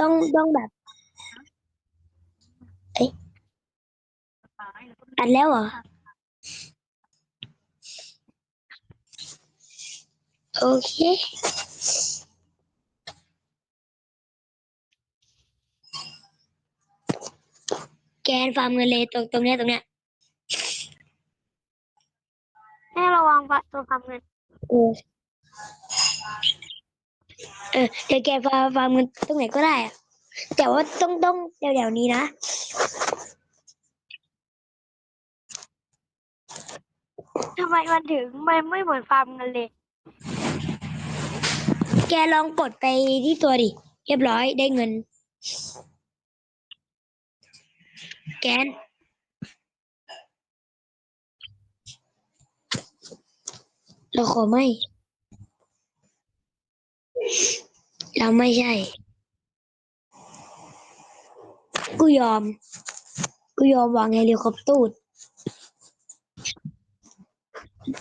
ต้องต้องแบบ เอ้ยอัดแล้วเหรอ โอเคแกนฟาร์มเงินเลยตรงตรงเนี้ยตรงเนี้ยให้ระวังปะตัวคำเงิน เออเออเดี๋ยวแกฟาร์มฟาร์มเงินตรงไหนก็ได้อะแต่ว่าต้องต้องเดี๋ยวเดี๋ยวนี้นะ ทำไมมันถึงมันไม่เหมือนฟาร์มเงินเลย แกลองกดไปที่ตัวดิ เรียบร้อยได้เงิน แกน เราขอไม่ เราไม่ใช่ กูยอม กูยอมวางเฮลิคอปเตอร์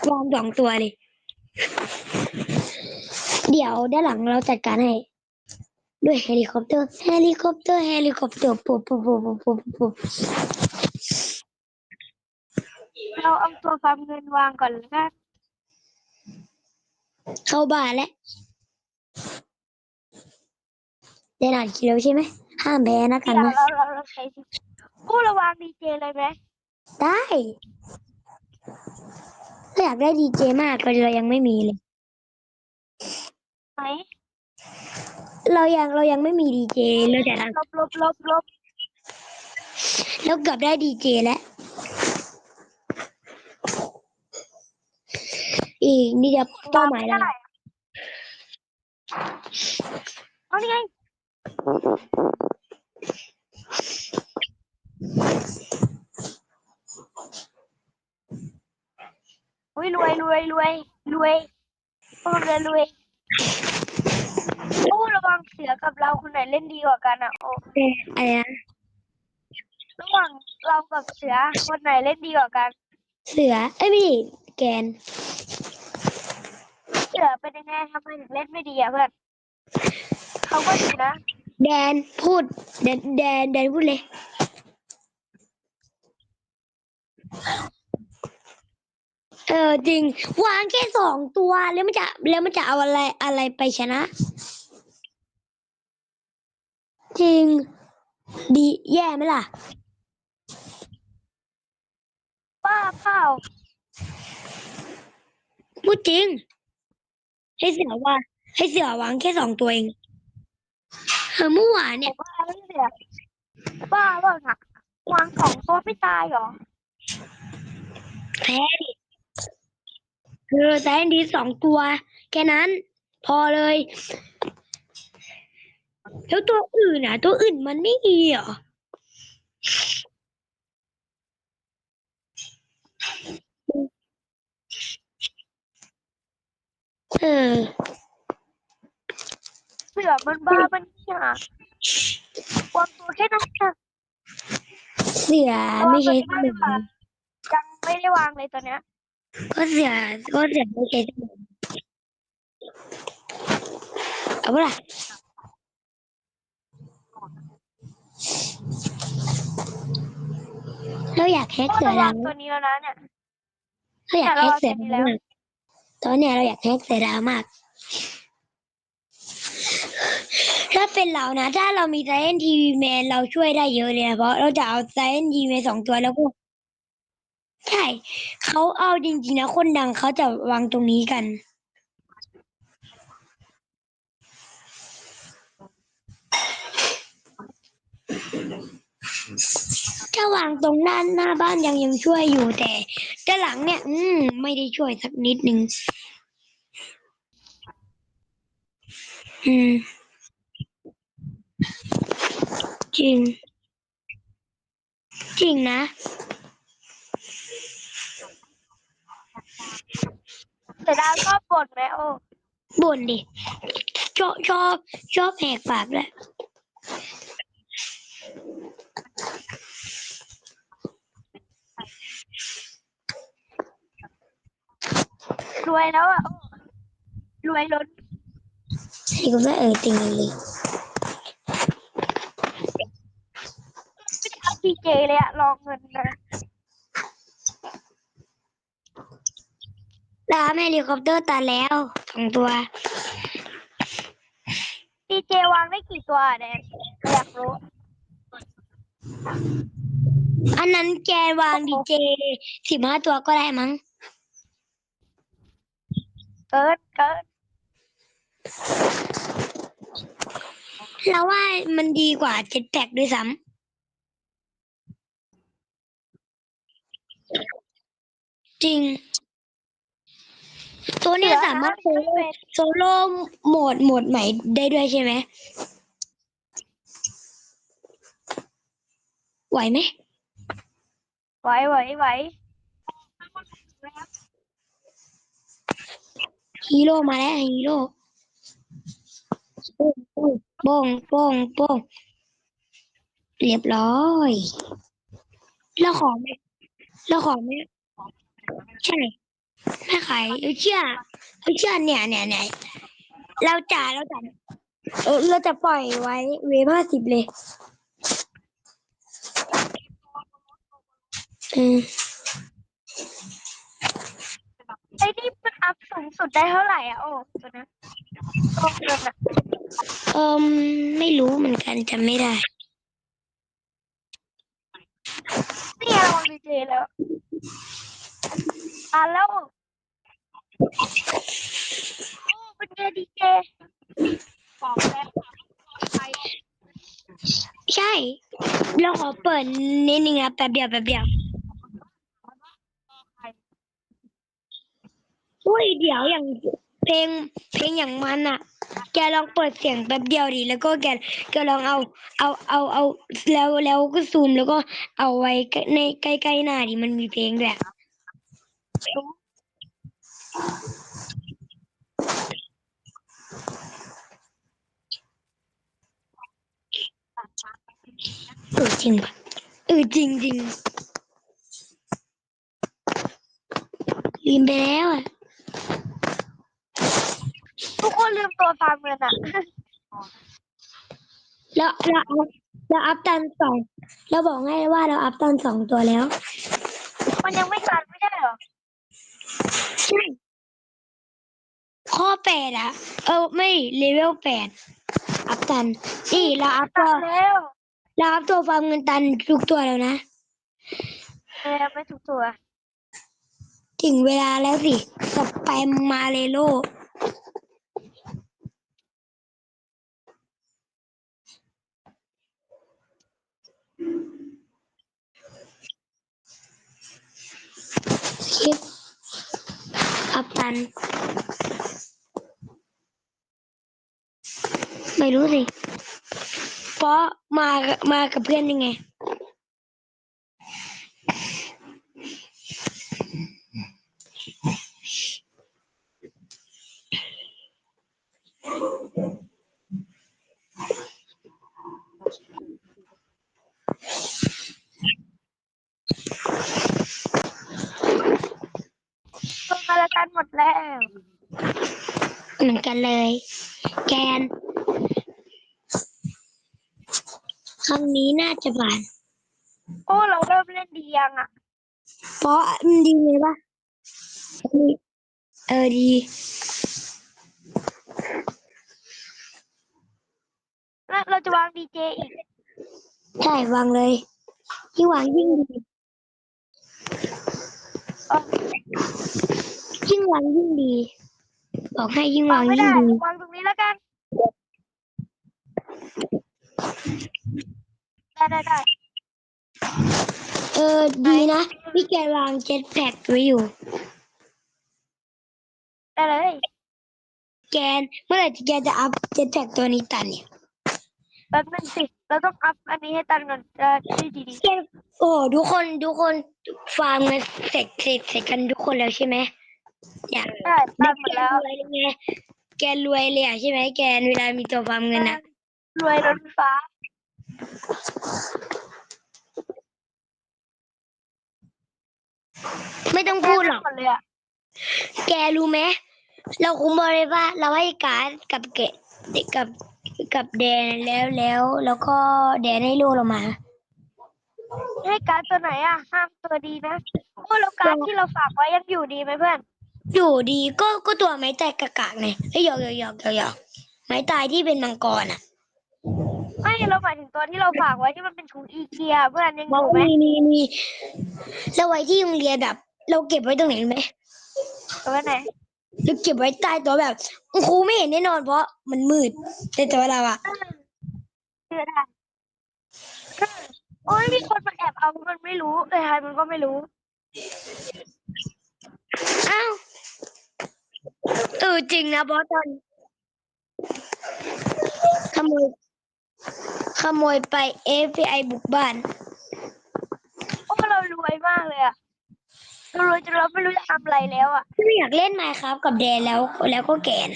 วางสองตัวเลย เดี๋ยวด้านหลังเราจัดการให้ ด้วยเฮลิคอปเตอร์ เฮลิคอปเตอร์ เฮลิคอปเตอร์ปุ๊บปุ๊บปุ๊บปุ๊บปุ๊บปุ๊บเราเอาตัวฟาร์มเงินวางก่อนแล้วกันเข้าบ้านแล้ว ได้หลานคิวใช่ไหมห้ามแพ้นะกันเดี๋ยวนะเราเราเราใช้สิกู้ระวังดีเจเลยไหมได้ถ้าอยากได้ดีเจมากก็เรายังไม่มีเลยไหมเรายังเรายังไม่มีดีเจเราจะทลบลบลบลบำแล้วเกือบได้ดีเจแล้วอีกนี่เดียวเป้าหมายเราได้ เอานี่ไงอุ้ยรวยรวยรวยรวยพวกเรารวยกู้ระวังเสือกับเราคนไหนเล่นดีกว่ากันอะโอ้แต่อะไรนะระหว่างเรากับเสือคนไหนเล่นดีกว่ากัน เสือเอ้ยไม่ดิแกนเสือเป็นยังไงทำไมถึงเล่นไม่ดีอะเพื่อนเขาก็ดีนะแดนพูดแดนแดนแดนพูดเลย เออจริง วางแค่สองตัวแล้วมันจะแล้วมันจะเอาอะไรอะไรไปชนะ จริง ดีแย่ไหมล่ะป้าเปล่าพูดจริง ให้เสือว่า ให้เสือวางแค่สองตัวเองเออเมื่อวานเนี่ย ว่าไม่เสือป้าเปล่าหนักวางสองตัวไม่ตายเหรอ แพ้ดิเออแต่อันดีสองตัว แค่นั้น พอเลย แล้วตัวอื่นอะ ตัวอื่นมันไม่ดีเหรอ เออเสือมันบ้ามันเนี่ยวางตัวแค่นั้นค่ะเสือไม่ใช่สมองยังไม่ได้วางเลยตอนเนี้ย ก็เสือก็เสือไม่ใช่สมองเอาปะล่ะเราอยากแฮกก็เสือระวัดางวตัวนี้แล้วนะเนี่ยเราอยากแฮกเสือดาวมาก ตอนเนี้ยเราอยากแฮกเสือดาวมาก ถ้าเป็นเรานะ ถ้าเรามีไซเอนทีวีแมนเราช่วยได้เยอะเลยนะเพราะเราจะเอาไซเอนทีวีแมนสองตัวแล้วก็ใช่เขาเอาจริงๆนะ คนดังเขาจะวางตรงนี้กัน ถ้าวางตรงด้านหน้าบ้านยังยังช่วยอยู่แต่ด้านหลังเนี่ย อืม ไม่ได้ช่วยสักนิดนึงอืม จริง จริงนะ แต่ดาวชอบบ่นไหมโอ้บ่นดิ ชอบชอบชอบแหกปากแหละ รวยแล้วอะโอ้รวยล้นให้กูได้เออจริงเลยดีเจเลยอะรองเงินนะแล้วเฮลิคอปเตอร์ตันแล้วสองตัวดีเจวางได้กี่ตัวอะแดนอยากรู้ อันนั้นแกวางดีเจสิบห้าตัวก็ได้มั้ง เกินเกินเราว่ามันดีกว่าเจ็ตแพ็กด้วยซ้ำจริง ตัวเนี้ยสามารถโซโล่โซโล่โหมดโหมดใหม่ได้ด้วยใช่ไหม ไหวไหมไหวไหวไหวฮีโร่มาแล้วฮีโร่โป้งโป้งโป้งโป้งเรียบร้อยแล้วของไหมแล้วของไหมใช่ไม่ขายเออเชื่อเออเชื่อเนี่ยเนี่ยเนี่ยเราจ่ายเราจ่ายเออเราจะปล่อยไว้เวฟห้าสิบเลยอืม ไอ้นี่มันอัพสูงสุดได้เท่าไหร่อะโอ้ตัวนั้นรองเงินอะเออไม่รู้เหมือนกันจำไม่ได้นี่เราดีเจแล้วอะแล้วโอ้เป็นไงดีเจบอกแล้วใช่ เราขอเปิดนิดนึงนะแป๊บเดียวแป๊บเดียว อุ้ยเดี๋ยวอย่างเพลงเพลงอย่างมันอะ แกลองเปิดเสียงแป๊บเดียวดิแล้วก็แกแกลองเอาเอาเอาเอาแล้วแล้วก็ซูมแล้วก็เอาไว้ในใกล้ๆหน้าดิมันมีเพลงด้วยเออจริงป่ะเออจริงจริงลืมไปแล้วอะ ทุกคนลืม ตัวฟาร์มเงินอะแล้วเราอัพเราอัพตันสองเราบอกให้ว่าเราอัพตันสองตัวแล้ว มันยังไม่ทันไม่ได้เหรอใช่ข้อแปดอะเออไม่เลเวลแปดอัพตันนี่เราอัพตัตัวนแล้วเราอัพตัวฟาร์มเงินตันทุกตัวแล้วนะ เออไม่ถูกตัว ถึงเวลาแล้วสิสแปมาเลโล อัพตัน ไม่รู้สิ เพราะมามากับเพื่อนยังไง ตัว มาละกันหมดแล้ว เหมือนกันเลย แกน ครั้งนี้น่าจะผ่านโอ้ เราเริ่มเล่นดียังอะเพราะมันดีเลยปะเออดี แล้วเราจะวางดีเจอีก ใช่วางเลยยิ่งวางยิ่งดีเออ ยิ่งวางยิ่งดี บอกให้ยิ่งางงวาวไม่ยิ่ได้งดีวางตรงนี้แล้วกัน ได้ได้ได้เออดีนะพี่แกวางเจ็ตแพ็กไว้อยู่ ได้เลยแกนเมื่อไหร่ที่แกจะอัพเจ็ตแพ็กตัวนี้ตันเนี่ยแป๊บนึงสิ เราต้องอัพอันนี้ให้ตันก่อนจะได้ดีแกโอ้ทุกคนทุกคนฟาร์มกันเสร็จเสร็จเสร็จกันทุกคนแล้วใช่ไหม อยากๆได้ตันหมดแล้วแกรวยเลยไงแกรวยเลยอะใช่ไหมแกเวลามีตัวฟาร์มเงินอะ รวยรถไฟฟ้า ไม่ต้องพูดหรอกหมดเลยอะแกรู้ไหมเราคุมบอกเลยว่าเราให้การ์ดกับเกะกับกับแดนแล้วแล้วแล้วก็แดนให้ลูกเรามา ให้การดตัวไหนอะห้ามตัวดีนะโอ้แล้วการดที่เราฝากไว้ยังอยู่ดีไหมเพื่อน อยู่ดีก็ก็ตัวไม้ตายกากๆไงไอ้ยหยอกหยอกหยอกหยอกหยอกไม้ตายที่เป็นมังกรอะไม่เราหมายถึงตัวที่เราฝากไว้ที่มันเป็นถุงอีเกียเพื่อนยังอบอกยู่ไหมมีมีมีแล้วไว้ที่โรงเรียนแบบ เราเก็บไว้ตรงไหนรู้ไหมตัวไหนเราเก็บไว้ใต้โตัวแบบครูไม่เห็นแน่นอนเพราะมันมืดในตัวเราอะเชื่อได้โอ้ยมีคนมาแอบเอามันไม่รู้แต่ใครมันก็ไม่รู้ อ้าว เออจริงนะเพราะตอนขโมยขโมยไป FBI บุกบ้านโอ้เรารวยมากเลยอะเรารวยจนเราไม่รู้จะทำอะไรแล้วอะไม่อยากเล่นไมครับกับแดนแล้วแล้วก็แกน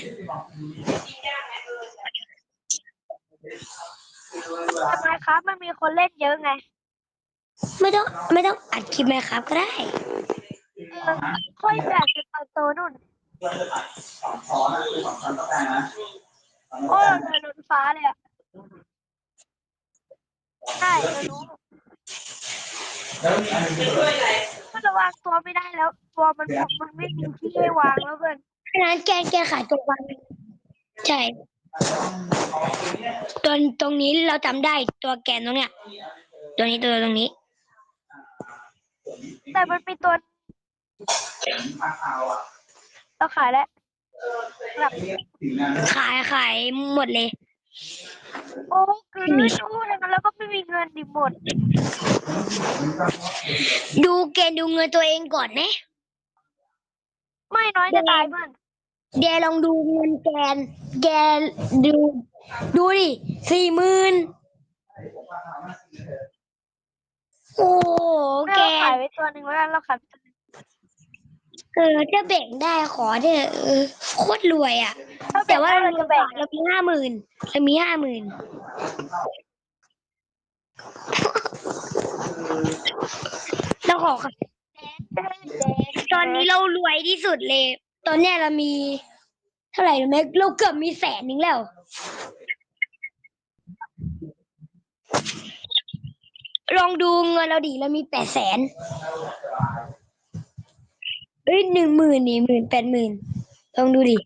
ทำไมครับมันมีคนเล่นเยอะไงไม่ต้อง ไม่ต้องอัดคลิปไมครับก็ได้ เออค่อยแบบจะตอนโตนู่น อ๋อนั่นคือสองชั้นต้องได้นะโอ้เราเดินบนฟ้าเลยอะใช่เรารู้แล้วมีอันหนึงคือมันระวางตัวไม่ได้แล้ว ตัวมันมันไม่มีที่ให้วางแล้วเพื่อนฉะนั้นแกนแกนขายตัววันใช่ตรงตรงนี้เราจำได้ตัวแกนตรงเนี้ย ตัวนี้ตัวตรงนี้ แต่มันมีตัวผ้าขาวอะ เราขายแล้วแบบถึงนั้นขายขายหมดเลย โอ้คือไม่รู้ดังนั้นแล้วก็ไม่มีเงินดิหมด ดูแกนดูเงินตัวเองก่อนไหมไม่น้อยจะตายเพื่อนเดี๋ยวลองดูเงินแกน แกนดู ดูดิสี่หมื่นโอ้โหไม่แกเราขานยไว้ตัวหนึ่งแล้วกันเราขายไปตัวหนึ่ง เออถ้าแบ่งได้ขอเถอะเออโคตรรวยอะถ้าแต่แต่ว่าว่าเราเราจะแบ่งเรามีห้าหมื่นเรามีห้าหมื่นเราขอค่ะแดงตอนนี้เรารวยที่สุดเลย ตอนเนี้ยเรามี เท่าไหร่รู้ไหมเราเกือบมีแสนนึงแล้ว ลองดูเงินเราดิเรามีแปดแสนเอ้ยหนึ่งหมื่นนี่หมื่นแปดหมื่นลองดูดิ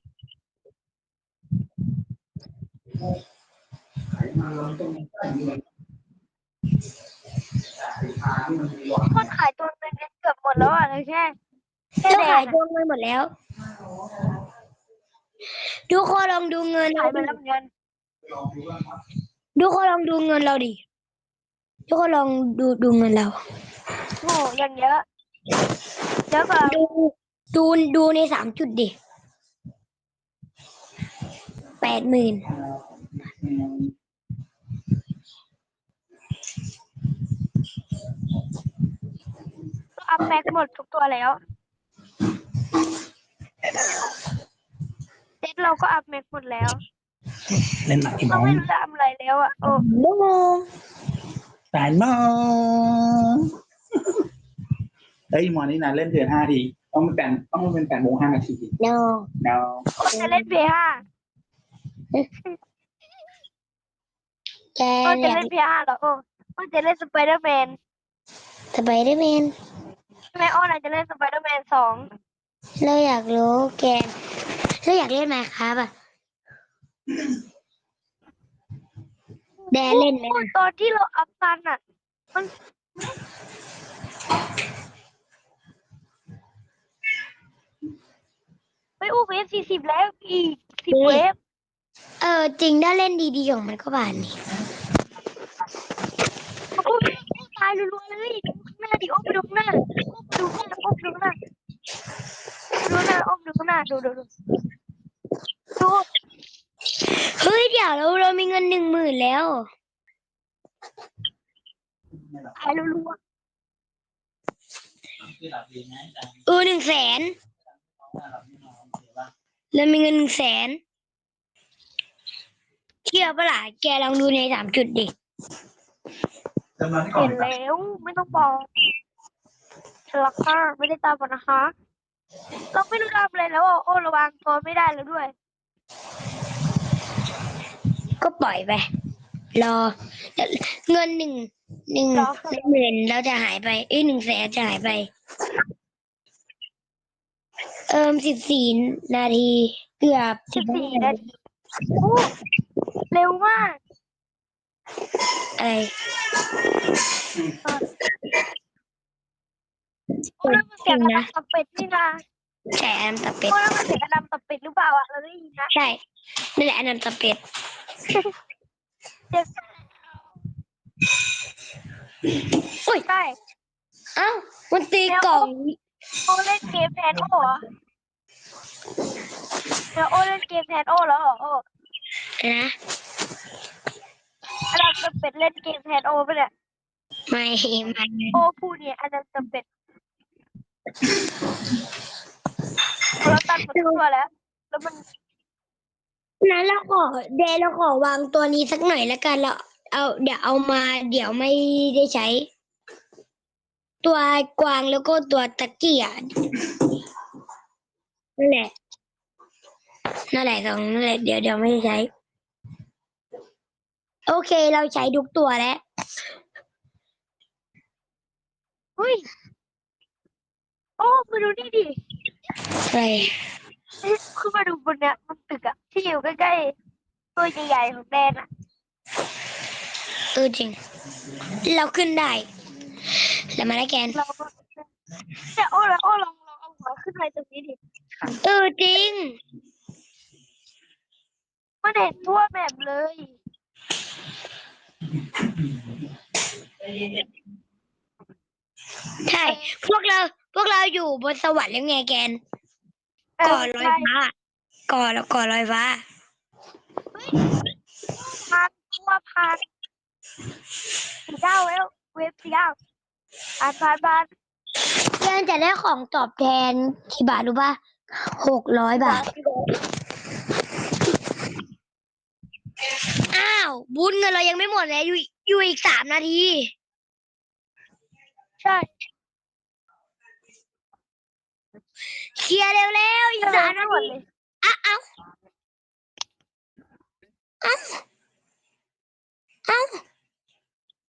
คนขายตัวหนึงเนี่ยเกือบหมดแล้วอะเลยแค่แค่เราแดขายงตัวเงินหมดแล้วทุกคนลองดูเงินขายเราไปดิแล้วเหมือนกันทุกคนลองดูเงินเราดิ ทุกคนลองดูดูเงินเราโอ้โหอย่างเยอะ เยอะกว่าดูดูดูในสามจุดดิแปดหมื่นอัพแม็กหมดทุกตัวแล้วเซตเราก็อัพแม็กหมดแล้วเล่นหนักกี่โมเรางไม่รู้จะทำอะไรแล้วอะ โอ้โมงแปดโมงเฮ้ยมอนี่นะเล่นเดือนห้าที ต้องเป็นแปดต้องเป็นแปดโมงห้านาทีโนเนาะจะเล่นเพย์ห้าแกก็อจะยากเล่นเพย์ห้าเหรอโอ้ก็จะเล่นสไปเดอร์แมนสไปเดอร์แมนใช่ไหมอ้อนอาจจะเล่นสไปเดอร์แมนสองเราอยากรู้แกเราอยากเล่นไหมครับอะแดนเล่นไหมพูดตอนที่เราอัพกันอะ มัน ไปอู้เวฟสี่สิบแล้วอีกสิบเวฟเออจริงถ้าเล่นดีๆของมันก็บานนี่โอ้ยตายรัวๆเลยดูข้างหน้าดิโอ้ไปดูข้างหน้าโอ้ไปดูข้างหน้าโอ้ไปดูข้างหน้าดูหน้าโอ้ไปดูข้างหน้าดูดูดูดูเฮ้ยเดี๋ยวเราเรามีเงินหนึ่งหมื่นแล้วตายรัวเออหนึ่งแสน เรามีเงินหนึ่งแสนเชื่อปะล่ะแกลองดูในสามจุดดิจำนวนๆก่อเห็นนแล้วไม่ต้องบอกฉลักค่ะไม่ได้ตามก่อนนะคะ เราไม่รู้ทำอะไรแล้วอะโอ้ระวังตัวไม่ได้แล้วด้วย ก็ปล่อยไป รอเงินหนึ่งหนึ่งรอหนึ่งหมื่นเราจะหายไปเอ้ยหนึ่งแสนจะหายไป เอิมสิบสี่นาที เกือบสิบสี่นาทีโอ้เร็วมากอะไรโอ้แล้วมันเสียงกระดำตับเป็ดนี่นะใช่อันนั้นตะเป็ดโอ้แล้วมันเสียงกระดำตับเป็ดหรือเปล่าอะเราได้ยินนะใช่นั่นแหละอันนั้นตะเป็ดเจ็บอุ้ยใช่เอ้ามันตีกล่องโอเล่นเกมแทนโอ เหรอเดี๋ยวโอเล่นเกมแทนโอแล้วเหรอโอ้นะอันนั้นตับเป็ดเล่นเกมแทนโอไปะเนี่ยไม่ไม่โอพูดเนี่ยอันนั้นตับเป็ดเราตัดหมดตัวแล้ว แล้วมันนั้นเราขอเดยวเราขอวางตัวนี้สักหน่อยแล้วกันเราเอาเดี๋ยวเอามาเดี๋ยวไม่ได้ใช้ ตัวกวางแล้วก็ตัวตะเกียบ นั่นแหละนั่นแหละสองนั่นแหละเดี๋ยวเดี๋ยวไม่ได้ใช้ โอเคเราใช้ทุกตัวแล้วเฮ้ย โอ้มาดูนี่ดิอะไรขึ้นมาดูบนเนี้ยมันตึกอะที่อยู่ใกล้ๆตัวใหญ่ๆของแดนอะเออจริง เราขึ้นได้แล้วมาได้แกนเราก็เนี่ยโอ้แล้วโอ้ลองลองเอาหัวขึ้นไปตรงนี้ดิ เออจริงมันเห็นทั่วแบบเลย ใช่ พวกเราพวกเราอยู่บนสวรรค์แล้วไงแกนเออก่อลอยใช่ฟ้าก่อแล้วก่อลอยฟ้าพานทั่วพานสี่ดาวแล้วเว็บสี่ดาวอ่านพานพานแกนจะได้ของตอบแทนกี่บาทรู้ป่ะ หกร้อยบาท อ้าว บุญเงินเรายังไม่หมดเลยอยู่อยู่อีกสามนาที ใช่ เคลียร์เร็วๆอีกสามไม่นาหมดทีเลยอ้าวอ้าวอ้าวอ้าว